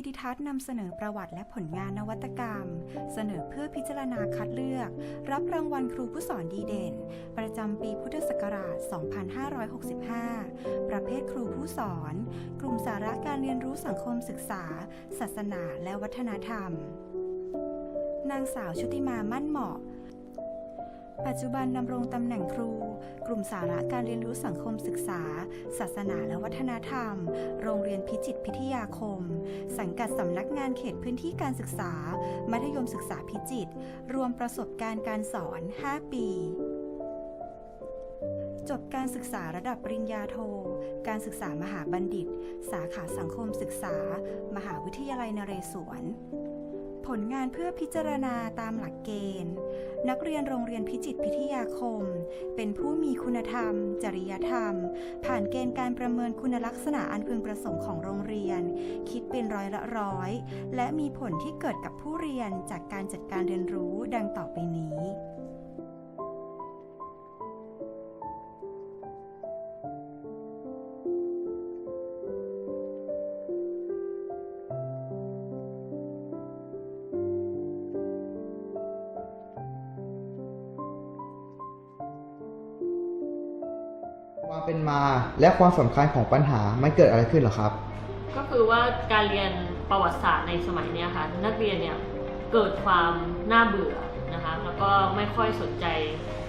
วิดิทัศน์นำเสนอประวัติและผลงานนวัตกรรม เสนอเพื่อพิจารณาคัดเลือก รับรางวัลครูผู้สอนดีเด่น ประจำปีพุทธศักราช 2565 ประเภทครูผู้สอน กลุ่มสาระการเรียนรู้สังคมศึกษา ศาสนาและวัฒนธรรมนางสาวชุติมามั่นเหมาะ ปัจจุบันดำรงตำแหน่งครู กลุ่มสาระการเรียนรู้สังคมศึกษา ศาสนาและวัฒนธรรม โรงเรียนพิจิตรพิทยาคม สังกัดสำนักงานเขตพื้นที่การศึกษา มัธยมศึกษาพิจิตร รวมประสบการณ์การสอน 5 ปีจบการศึกษาระดับปริญญาโท การศึกษามหาบัณฑิต สาขาสังคมศึกษา มหาวิทยาลัยนเรศวร ผลงานเพื่อพิจารณาตามหลักเกณฑ์ นักเรียนโรงเรียนพิจิตรพิทยาคม เป็นผู้มีคุณธรรม จริยธรรม ผ่านเกณฑ์การประเมินคุณลักษณะอันพึงประสงค์ของโรงเรียน คิดเป็นร้อยละร้อย และมีผลที่เกิดกับผู้เรียนจากการจัดการเรียนรู้ดังต่อไปนี้ เป็นมาและความสำคัญของปัญหามันเกิดอะไรขึ้นเหรอครับ ก็คือว่าการเรียนประวัติศาสตร์ในสมัยเนี้ยค่ะ นักเรียนเนี่ยเกิดความน่าเบื่อนะคะแล้วก็ไม่ค่อยสนใจ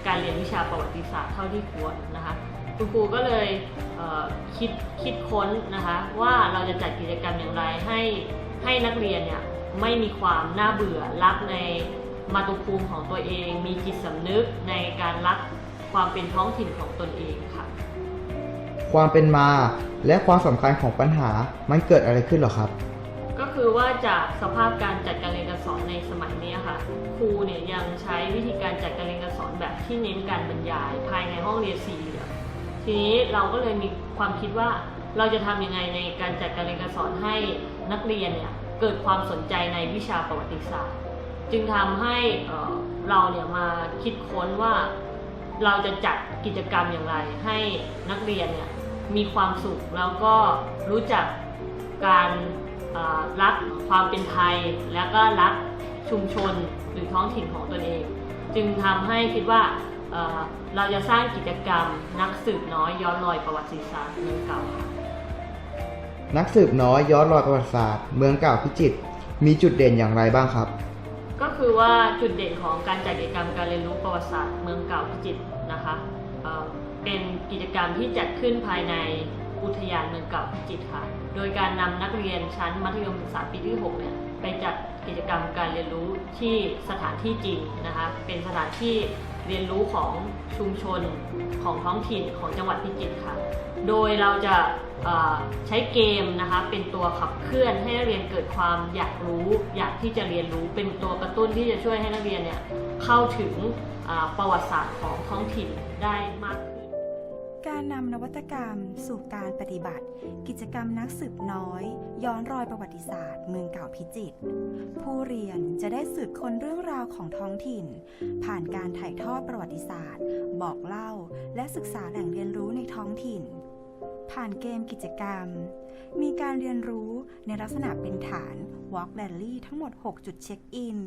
การเรียนวิชาประวัติศาสตร์เท่าที่ควรนะคะคุณครูก็เลยเอ่อคิดคิดค้นนะคะว่าเราจะจัดกิจกรรมอย่างไรให้ให้นักเรียนเนี่ยไม่มีความน่าเบื่อรักในมาตุภูมิของตัวเอง มีจิตสำนึกในการรักความเป็นท้องถิ่นของตนเองค่ะ ความเป็นมา และความสำคัญของปัญหามันเกิดอะไรขึ้นหรอครับ ก็คือว่าจากสภาพการจัดการเรียนการสอนในสมัยนี้ค่ะ ครูเนี่ยยังใช้วิธีการจัดการเรียนการสอนแบบที่เน้นการบรรยาย ภายในห้องเรียนสี่เหลี่ยมทีนี้เราก็เลยมีความคิดว่าเราจะทำยังไงในการจัดการเรียนการสอนให้นักเรียนเนี่ยเกิดความสนใจในวิชาประวัติศาสตร์ จึงทำให้เราเนี่ยมาคิดค้นว่าเราจะจัดกิจกรรมอย่างไรให้นักเรียนเนี่ย มีความสุขแล้วก็รู้จักการเอ่อรักความเป็นไทย แล้วก็รักชุมชนหรือท้องถิ่นของตนเอง จึงทำให้คิดว่าเอ่อเราจะสร้างกิจกรรมนักสืบน้อยย้อนรอยประวัติศาสตร์เมืองเก่าค่ะนักสืบน้อยย้อนรอยประวัติศาสตร์เมืองเก่าพิจิตรมีจุดเด่นอย่างไรบ้างครับ ก็คือว่าจุดเด่นของการจัดกิจกรรมการเรียนรู้ประวัติศาสตร์เมืองเก่าพิจิตรนะคะ เป็นกิจกรรมที่จัดขึ้นภายในอุทยานเมืองเก่าพิจิตรค่ะ โดยการนำนักเรียนชั้นมัธยมศึกษาปีที่ 6 เนี่ยไปจัดกิจกรรมการเรียนรู้ที่สถานที่จริงนะคะ เป็นสถานที่เรียนรู้ของชุมชนของท้องถิ่นของจังหวัดพิจิตรค่ะ โดยเราจะใช้เกมนะคะเป็นตัวขับเคลื่อนให้นักเรียนเกิดความอยากรู้ อยากที่จะเรียนรู้เป็นตัวกระตุ้นที่จะช่วยให้นักเรียนเนี่ยเข้าถึงประวัติศาสตร์ของท้องถิ่นได้มากขึ้น การนำนวัตกรรมสู่การปฏิบัติ กิจกรรมนักสืบน้อย ย้อนรอยประวัติศาสตร์เมืองเก่าพิจิตรผู้เรียนจะได้สืบค้นเรื่องราวของท้องถิ่น ผ่านการถ่ายทอดประวัติศาสตร์ บอกเล่า และศึกษาแหล่งเรียนรู้ในท้องถิ่น ผ่านเกมกิจกรรม มีการเรียนรู้ในลักษณะเป็นฐาน Walk Rally ทั้งหมด 6 จุดเช็คอิน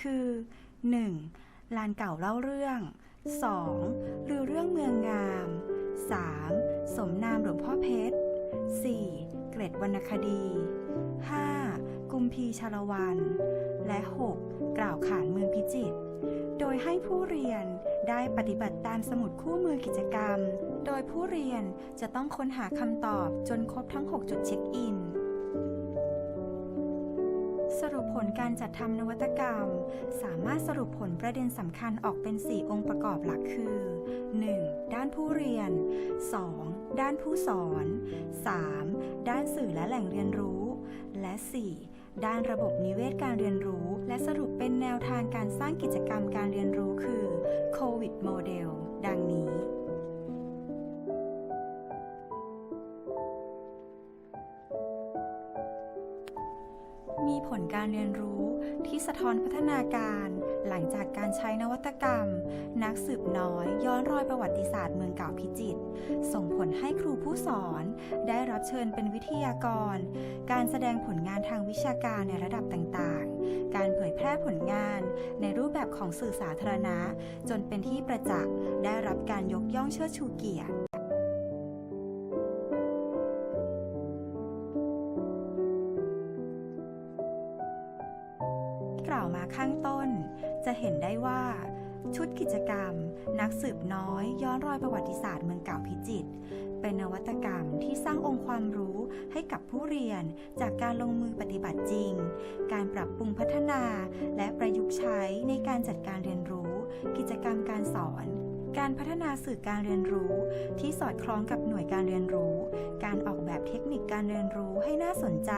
คือ 1. ลานเก่าเล่าเรื่อง 2. ลือเรื่องเมืองงาม 3. สมนามหลวงพ่อเพชร 4. เกร็ดวรรณคดี 5. กุมพีชาละวัน และ 6. กล่าวขานเมืองพิจิตร โดยให้ผู้เรียนได้ปฏิบัติตามสมุดคู่มือกิจกรรม โดยผู้เรียนจะต้องค้นหาคำตอบจนครบทั้ง 6 จุดเช็คอิน ลการจัดทำนวัตกรรม สามารถสรุปผลประเด็นสำคัญออกเป็น 4 องค์ประกอบหลักคือ 1. ด้านผู้เรียน 2. ด้านผู้สอน 3. ด้านสื่อและแหล่งเรียนรู้ และ 4. ด้านระบบนิเวศการเรียนรู้ และสรุปเป็นแนวทางการสร้างกิจกรรมการเรียนรู้คือโควิดโมเดลดังนี้ ผลการเรียนรู้ที่สะท้อนพัฒนาการ หลังจากการใช้นวัตกรรม นักสืบน้อยย้อนรอยประวัติศาสตร์เมืองเก่าพิจิตรส่งผลให้ครูผู้สอน ได้รับเชิญเป็นวิทยากร การแสดงผลงานทางวิชาการในระดับต่างๆ การเผยแพร่ผลงานในรูปแบบของสื่อสาธารณะ จนเป็นที่ประจักษ์ได้รับการยกย่องเชิดชูเกียรติ มาข้างต้น จะเห็นได้ว่า ชุดกิจกรรม นักสืบน้อย ย้อนรอยประวัติศาสตร์เมืองเก่าพิจิตรเป็นนวัตกรรมที่สร้างองค์ความรู้ให้กับผู้เรียนจากการลงมือปฏิบัติจริง การปรับปรุงพัฒนา และประยุกต์ใช้ในการจัดการเรียนรู้ กิจกรรมการสอน การพัฒนาสื่อการเรียนรู้ที่สอดคล้องกับ วยการเรียนรู้ การออกแบบเทคนิคการเรียนรู้ให้น่าสนใจ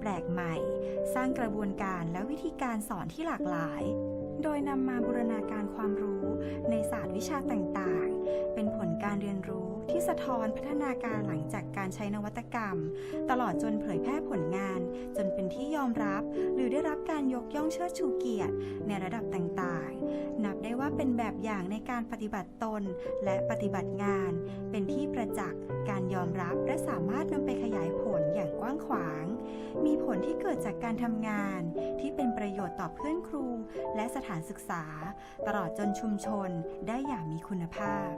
แปลกใหม่ สร้างกระบวนการและวิธีการสอนที่หลากหลาย โดยนำมาบูรณาการความรู้ในศาสตร์วิชาต่างๆ เป็นผลการเรียนรู้ที่สะท้อนพัฒนาการหลังจากการใช้นวัตกรรม ตลอดจนเผยแพร่ผลงาน จนเป็นที่ยอมรับ หรือได้รับการยกย่องเชิดชูเกียรติ ในระดับต่างๆ นับได้ว่าเป็นแบบอย่างในการปฏิบัติตน และปฏิบัติงาน เป็นที่ประจักษ์การยอมรับและสามารถนำไปขยายผลอย่างกว้างขวาง มีผลที่เกิดจากการทำงาน ที่เป็นประโยชน์ต่อเพื่อนครู และสถานศึกษา ตลอดจนชุมชนได้อย่างมีคุณภาพ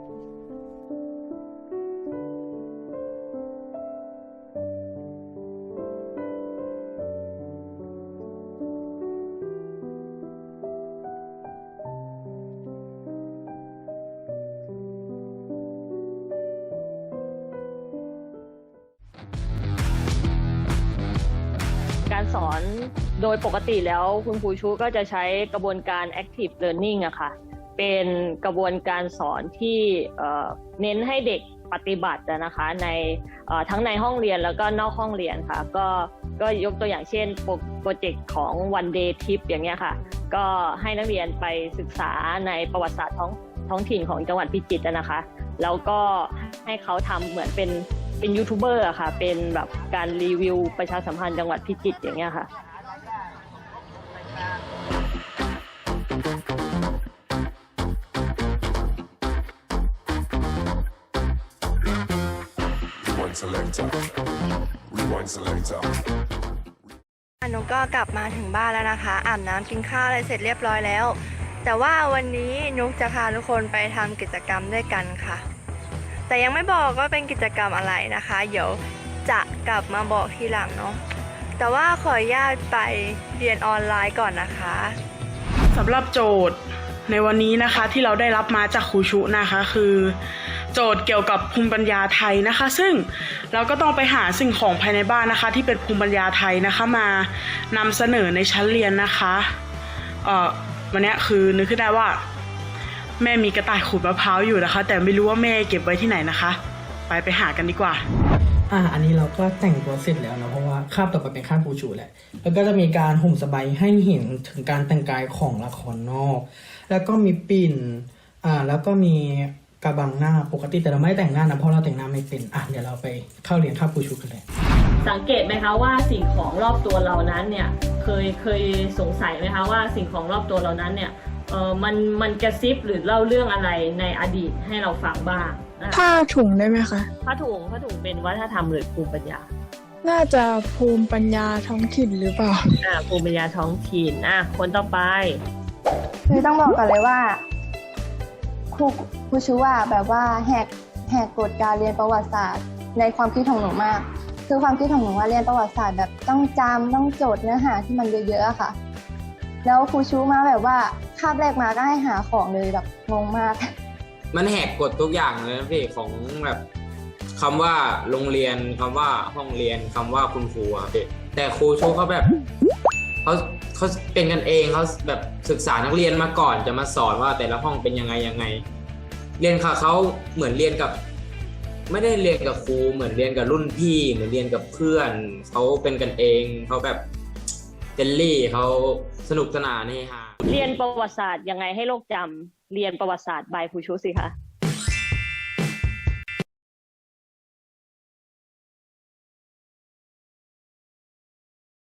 การสอนโดยปกติแล้วคุณครูชูก็จะใช้กระบวนการ active learning อะค่ะ เป็นกระบวนการสอนที่เน้นให้เด็กปฏิบัตินะคะในทั้งในห้องเรียนแล้วก็นอกห้องเรียนค่ะ ก็ก็ยกตัวอย่างเช่นโปรเจกต์ของ one day trip อย่างเงี้ยค่ะ ก็ให้นักเรียนไปศึกษาในประวัติศาสตร์ท้องท้องถิ่นของจังหวัดพิจิตรอะนะคะ แล้วก็ให้เขาทำเหมือนเป็นเป็นยูทูบเบอร์อะค่ะ เป็นแบบการรีวิวประชาสัมพันธ์จังหวัดพิจิตรอย่างเงี้ยค่ะ selector. Rewind selector. นุกก็กลับมาถึงบ้านแล้วนะคะอาบน้ำกินข้าวอะไรเสร็จเรียบร้อยแล้ว แต่ว่าวันนี้นุกจะพาทุกคนไปทำกิจกรรมด้วยกันค่ะ แต่ยังไม่บอกว่าเป็นกิจกรรมอะไรนะคะ เดี๋ยวจะกลับมาบอกทีหลังเนาะแต่ว่าขออนุญาตไปเรียนออนไลน์ก่อนนะคะสำหรับโจทย์ในวันนี้นะคะที่เราได้รับมาจากครูชุนะคะคือ โจทย์เกี่ยวกับภูมิปัญญาไทยนะคะ ซึ่งเราก็ต้องไปหาสิ่งของภายในบ้านนะคะ ที่เป็นภูมิปัญญาไทยนะคะมานำเสนอในชั้นเรียนนะคะเอ่อวันนี้คือนึกขึ้นได้ว่า แม่มีกระต่ายขูดมะพร้าวอยู่นะคะ แต่ไม่รู้ว่าแม่เก็บไว้ที่ไหนนะคะ ไปไปหากันดีกว่าอ่าอันนี้เราก็แต่งตัวเสร็จแล้วนะเพราะว่าคาบต่อไปเป็นคาบปูชูแหละ แล้วก็จะมีการห่มสบายให้เห็นถึงการแต่งกายของละครนอก แล้วก็มีปิ่นอ่าแล้วก็มี กระบังหน้าปกติแต่เราไม่ได้แต่งหน้านะเพราะเราแต่งหน้าไม่เป็นอะเดี๋ยวเราไปเข้าเรียนคาบปูชูกันเลย สังเกตไหมคะว่าสิ่งของรอบตัวเรานั้นเนี่ยเคยเคยสงสัยไหมคะว่าสิ่งของรอบตัวเรานั้นเนี่ยเออมันมันกระซิบหรือเล่าเรื่องอะไรในอดีตให้เราฟังบ้างนะคะผ้าถุงได้ไหมคะ ผ้าถุงผ้าถุงเป็นวัฒนธรรมหรือภูมิปัญญาน่าจะภูมิปัญญาท้องถิ่นหรือเปล่าอ่าภูมิปัญญาท้องถิ่นอะคนต่อไป คือต้องบอกก่อนเลยว่า ครูครูชูว่าแบบว่าแหกแหกกฎการเรียนประวัติศาสตร์ในความคิดของหนูมาก คือความคิดของหนูว่าเรียนประวัติศาสตร์แบบต้องจำต้องจทย์เนื้อหาที่มันเยอะๆอะค่ะ แล้วครูชูมาแบบว่าคาบแรกมาก็ให้หาของเลยแบบงงมาก มันแหกกฎทุกอย่างเลยนะพี่ของแบบคำว่าโรงเรียนคำว่าห้องเรียนคำว่าคุณครูอะพี่แต่ครูชูเขาแบบ เขาเขาเป็นกันเองเขาแบบศึกษานักเรียนมาก่อนจะมาสอนว่าแต่ละห้องเป็นยังไงยังไง เรียนค่ะเขาเหมือนเรียนกับ ไม่ได้เรียนกับครูเหมือนเรียนกับรุ่นพี่ เหมือนเรียนกับเพื่อนเขาเป็นกันเองเขาแบบเจลลี่เขาสนุกสนานเฮฮาเรียนประวัติศาสตร์ยังไงให้โลกจำเรียนประวัติศาสตร์บายครูชูสิคะ